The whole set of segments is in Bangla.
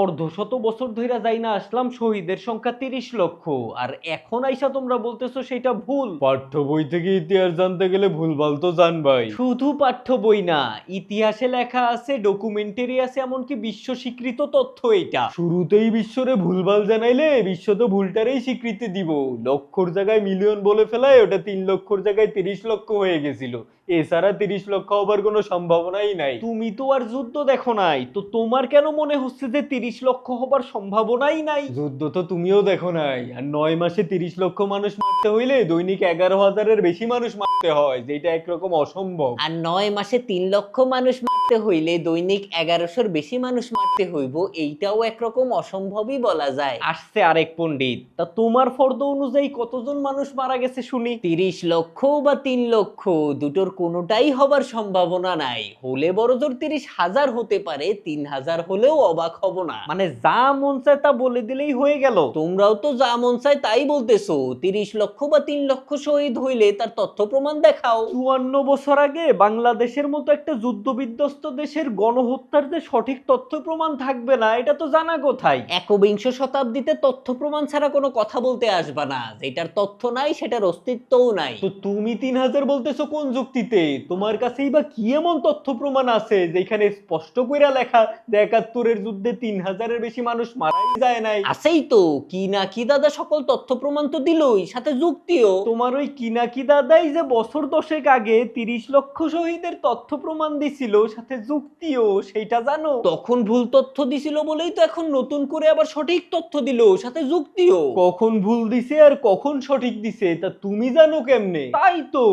অর্ধ শত বছর ধইরা যাই না আসলাম শহীদের সংখ্যা তিরিশ লক্ষ। আর এখন আইসা তোমরা বলতেছো সেটা ভুল। পাঠ্য বই থেকে ইতিহাস জানতে গেলে ভুলভাল তো জানবাই। শুধু পাঠ্য বই না ইতিহাসে লেখা আছে ডকুমেন্টারি আছে এমনকি বিশ্ব স্বীকৃত তথ্য এটা শুরুতেই বিশ্বরে ভুলভাল জানাইলে বিশ্ব তো ভুলটারেই স্বীকৃতি দিব। লক্ষর জায়গায় মিলিয়ন বলে ফেলায় ওটা তিন লক্ষর জায়গায় তিরিশ লক্ষ হয়ে গেছিল। এছাড়া তিরিশ লক্ষ হবার কোনো সম্ভাবনাই নাই। তুমি তো আর যুদ্ধ দেখো নাই তো তোমার কেন মনে হচ্ছে যে তিরিশ লক্ষ হবার সম্ভাবনাই নাই। যুদ্ধ তো তুমিও দেখো নাই। আর নয় মাসে তিরিশ লক্ষ মানুষ মারতে হইলে দৈনিক এগারো হাজারের বেশি মানুষ মারতে হয় যেটা একরকম অসম্ভব। আর নয় মাসে তিন লক্ষ মানুষ মারতে হইলে দৈনিক এগারোশোর বেশি মানুষ মারতে হইব এইটাও একরকম অসম্ভবই বলা যায়। আসছে আরেক পণ্ডিত তা তোমার ফর্দ অনুযায়ী কতজন মানুষ মারা গেছে শুনি। তিরিশ লক্ষ বা তিন লক্ষ দুটোর কোনোটাই হবার সম্ভাবনা নাই। হলে বড় জোর তিরিশ হাজার হতে পারে তিন হাজার হলেও অবাক হব না। মানে যা মন চায় তা বলে দিলেই হয়ে গেল। তোমরাও তো যা মন চায় তাই বলতেছো। তিরিশ লক্ষ বা তিন লক্ষ শহীদ হইলে তার তথ্য প্রমাণ দেখাও। চুয়ান্ন বছর আগে বাংলাদেশের মতো একটা যুদ্ধ বিধ্বস্ত দেশের গণহত্যার যে সঠিক তথ্য প্রমাণ থাকবে না এটা তো জানা কোথায়? একবিংশ শতাব্দীতে তথ্য প্রমাণ ছাড়া কোনো কথা বলতে আসবা না। যেটার তথ্য নাই সেটার অস্তিত্বও নাই। তো তুমি তিন হাজার বলতেছো কোন যুক্তিতে? তোমার কাছেই বা কি এমন তথ্য প্রমাণ আছে যেখানে স্পষ্ট কইরা লেখা যে একাত্তরের যুদ্ধে তিন হাজারের বেশি মানুষ মারাই যায় নাই। আছেই তো কি না কি দাদা সকল তথ্য প্রমাণ তো দিলই সাথে যুক্তিও। তোমার ওই কিনাকি দাদাই যে বছর দশেক আগে তিরিশ লক্ষ শহীদের তথ্য প্রমাণ দিছিল সাথে যুক্তিও সেইটা জানো? তখন ভুল তথ্য দিছিল বলেই তো এখন নতুন করে আবার সঠিক তথ্য দিল সাথে যুক্তিও। কখন ভুল দিছে আর কখন সঠিক দিছে তা তুমি জানো কেমনে? তাই তো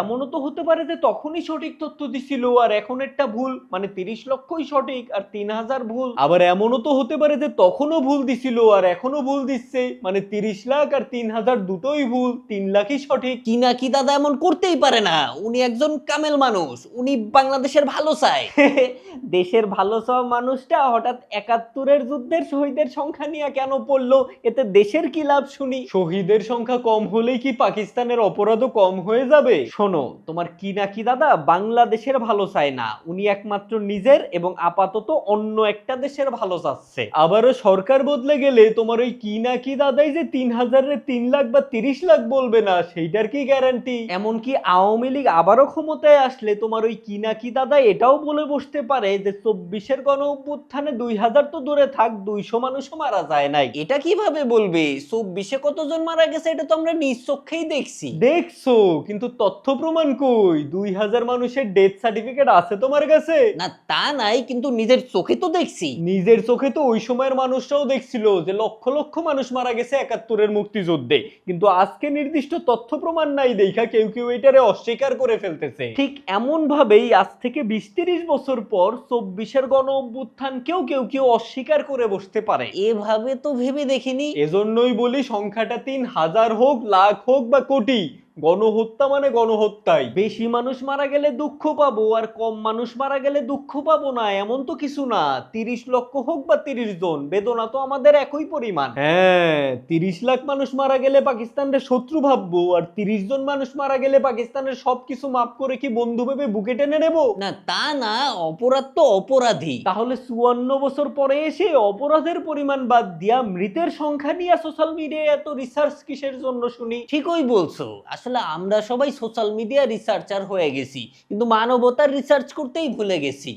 এমনও তো হতে পারে যে তখনই সঠিক তথ্য দিছিল আর এখন একটা ভুল মানে তিরিশ লক্ষই সঠিক আর তিন হাজার ভুল। আবার এমনও তো হতে পারে যে তখনও ভুল দিছিল আর এখনও ভুল দিচ্ছে। মানে তিরিশ লাখ আর তিন হাজার দুটোই ভুল তিন লাখই সঠিক। কি না কি দাদা এমন করতেই পারে না। উনি একজন কামেল মানুষ উনি বাংলাদেশের ভালো চায়। দেশের ভালো চাওয়া মানুষটা হঠাৎ একাত্তরের যুদ্ধের শহীদের সংখ্যা নিয়ে কেন পড়ল? এতে দেশের কি লাভ শুনি? শহীদের সংখ্যা কম হলেই কি পাকিস্তানের অপরাধও কম হয়ে যাবে? শোনো তোমার কি না কি দাদা বাংলাদেশের ভালো চায় না। উনি একমাত্র নিজের এবং আপাতত অন্য একটা দেশের ভালো চাচ্ছে আবারও সরকার বদলে গেলে তোমার ওই কি না কি দাদাই যে তিন হাজারের তিন লাখ বা তিরিশ লাখ বলবে না সেইটার কি গ্যারান্টি এমনকি আওয়ামী লীগ আবারও ক্ষমতায় আসলে তোমার ওই কি না কি দাদা এটাও বলে বসতে পারে যে চব্বিশের গণ অভ্যুত্থানে দুই হাজার তো দূরে থাক দুইশো মানুষও মারা যায় নাই। এটা কীভাবে বলবে? চব্বিশে কতজন মারা গেছে এটা তো আমরা নিজ চোখেই দেখছি। দেখছ কিন্তু তথ্য প্রমাণ কই? দুই হাজার মানুষের ডেথ সার্টিফিকেট আছে তোমার কাছে? না তা নাই কিন্তু নিজের চোখে তো দেখছি। নিজের চোখে তো ওই সময়ের মানুষরাও দেখছিল যে লক্ষ লক্ষ মানুষ মারা গেছে একাত্তরের মুক্তিযুদ্ধে। কিন্তু আজকে নির্দিষ্ট তথ্য প্রমাণ নাই দেখা কেউ কেউ এটারে অস্বীকার করে ফেলতেছে। ঠিক এমন ভাবেই আজ থেকে বিশ তিরিশ বছর পর চব্বিশের গণ অভ্যুত্থান কেউ কেউ কেউ অস্বীকার করে বসতে পারে। এভাবে তো ভেবে দেখিনি। এজন্যই বলি সংখ্যাটা তিন হাজার হোক লাখ হোক বা কোটি গণহত্যা মানে গণহত্যাই। বেশি মানুষ মারা গেলে দুঃখ পাবো আর কম মানুষ মারা গেলে দুঃখ পাবো না এমন তো কিছু না। তিরিশ লক্ষ হোক বা তিরিশ জন বেদনা তো আমাদের একই পরিমাণ। হ্যাঁ তিরিশ লাখ মানুষ মারা গেলে পাকিস্তানের শত্রু ভাববো আর তিরিশ জন মানুষ মারা গেলে পাকিস্তানের সবকিছু মাফ করে কি বন্ধু ভেবে বুকে টেনে নেব? না তা না অপরাধ তো অপরাধী। তাহলে চুয়ান্ন বছর পরে এসে অপরাধের পরিমাণ বাদ দিয়া মৃতের সংখ্যা নিয়ে সোশ্যাল মিডিয়ায় এত রিসার্চ কিসের জন্য শুনি? ঠিকই বলছো। আসলে আমরা সবাই সোশ্যাল মিডিয়া রিসার্চার হয়ে গেছি কিন্তু মানবতার রিসার্চ করতেই ভুলে গেছি।